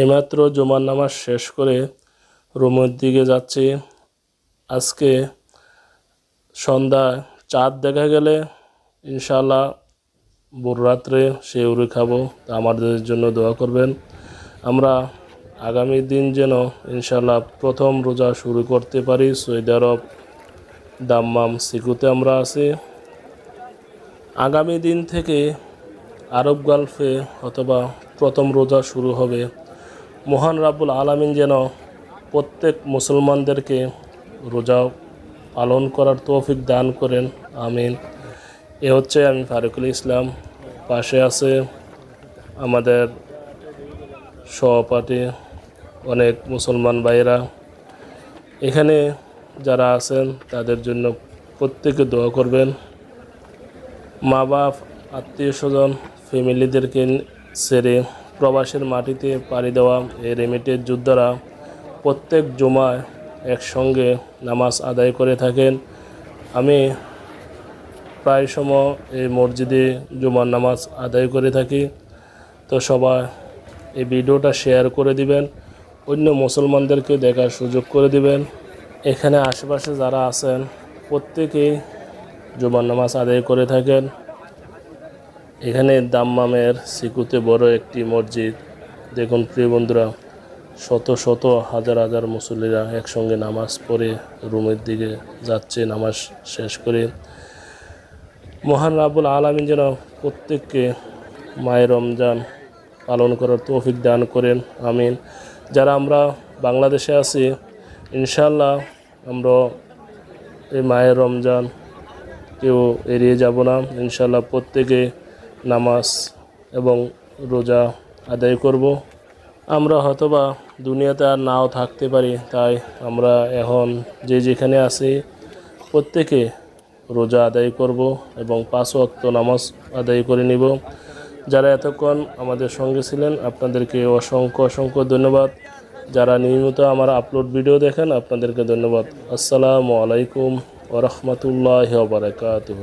এইমাত্র জুমার নামাজ শেষ করে রুমের দিকে যাচ্ছি। আজকে সন্ধ্যায় চাঁদ দেখা গেলে ইনশাল্লাহ ভোর রাত্রে সে উড়ে খাব আমাদের জন্য দোয়া করবেন। আমরা আগামী দিন যেন ইনশাল্লাহ প্রথম রোজা শুরু করতে পারি। সৌদি আরব, দাম্মাম সিকুতে আমরা আছি। আগামী দিন থেকে আরব গালফে অথবা প্রথম রোজা শুরু হবে। মহান রাবুল আলামিন যেন প্রত্যেক মুসলমানদেরকে রোজা পালন করার তৌফিক দান করেন। আমিন। এ হচ্ছে আমি ফারুকুল ইসলাম। পাশে আছে আমাদের সহপাঠী অনেক মুসলমান ভাইয়েরা। এখানে যারা আছেন, তাদের জন্য প্রত্যেকে দোয়া করবেন। মা বাপ আত্মীয় স্বজন ফ্যামিলিদেরকে ছেড়ে প্রবাসের মাটিতে পাড়ি দেওয়া এই রেমিটের যোদ্ধারা প্রত্যেক জমায় একসঙ্গে নামাজ আদায় করে থাকেন। আমি প্রায় সময় এই মসজিদে জুমার নামাজ আদায় করে থাকি। তো সবাই এই ভিডিওটা শেয়ার করে দিবেন। অন্য মুসলমানদেরকে দেখার সুযোগ করে দিবেন। এখানে আশেপাশে যারা আছেন প্রত্যেকেই জুমার নামাজ আদায় করে থাকেন। এখানে দাম্মামের সিকুতে বড় একটি মসজিদ। দেখুন, প্রিয় বন্ধুরা, শত শত হাজার হাজার মুসল্লিরা একসঙ্গে নামাজ পড়ে রুমের দিকে যাচ্ছে, নামাজ শেষ করে। মহান রাবুল আলমিন যেন প্রত্যেককে মায়ের রমজান পালন করার তৌফিক দান করেন, আমিন। যারা আমরা বাংলাদেশে আছি ইনশাল্লাহ আমরা এই মায়ের রমজান কেউ এড়িয়ে যাব না। ইনশাল্লাহ প্রত্যেকে নামাজ এবং রোজা আদায় করব। আমরা হয়তোবা দুনিয়াতে আর নাও থাকতে পারি, তাই আমরা এখন যে যেখানে আছি, প্রত্যেকে রোজা আদায় করব এবং পাঁচ ওয়াক্ত নামাজ আদায় করে নিব। যারা এতক্ষণ আমাদের সঙ্গে ছিলেন, আপনাদেরকে অসংখ্য অসংখ্য ধন্যবাদ। যারা নিয়মিত আমার আপলোড ভিডিও দেখেন, আপনাদেরকে ধন্যবাদ। আসসালামু আলাইকুম ওরহমতুল্লাহ বারকাতুহ।